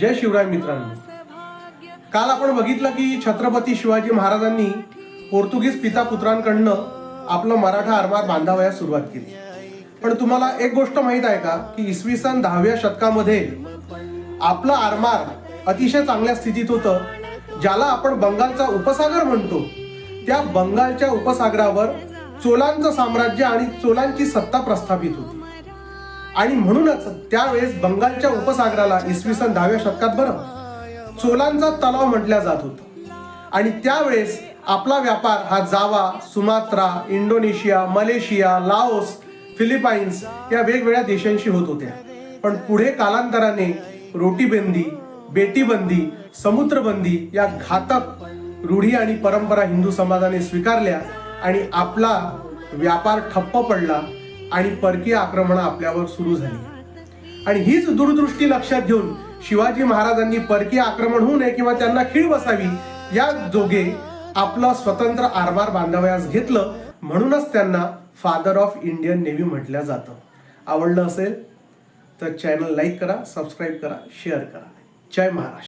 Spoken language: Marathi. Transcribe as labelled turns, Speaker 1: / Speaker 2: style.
Speaker 1: जय शिवराय मित्रांनो. काल आपण बघितलं की छत्रपती शिवाजी महाराजांनी पोर्तुगीज पिता पुत्रांकडनं आपलं मराठा आरमार बांधावयास सुरुवात केली. पण तुम्हाला एक गोष्ट माहीत आहे का? की इसवी सन दहाव्या शतकामध्ये आपलं आरमार अतिशय चांगल्या स्थितीत होतं ज्याला आपण बंगालचा उपसागर म्हणतो. त्या बंगालच्या उपसागरावर चोलांचं साम्राज्य आणि चोलांची सत्ता प्रस्थापित होती. आणि म्हणूनच त्यावेळेस बंगालच्या उपसागराला इसवी सन दहाव्या शतकात बरं चोलांचा तलाव म्हटल्या जात होतं. आणि त्यावेळेस आपला व्यापार हा Java Sumatra Indonesia Malaysia Laos Philippines या वेगवेगळ्या देशांशी होत होत्या. पण पुढे कालांतराने रोटीबंदी बेटीबंदी समुद्रबंदी या घातक रूढी आणि परंपरा हिंदू समाजाने स्वीकारल्या आणि आपला व्यापार ठप्प पडला. आणि परकीय आक्रमणं आपल्यावर सुरू झाली. आणि हीच दूरदृष्टी लक्षात घेऊन शिवाजी महाराजांनी परकीय आक्रमण होऊ नये किंवा त्यांना खीळ बसावी या जोगे आपलं स्वतंत्र आरबार बांधावयास घेतलं म्हणूनच त्यांना फादर ऑफ इंडियन नेव्ही म्हटलं जातं. आवडलं असेल तर चॅनल लाईक करा सबस्क्राईब करा शेअर करा. जय महाराष्ट्र.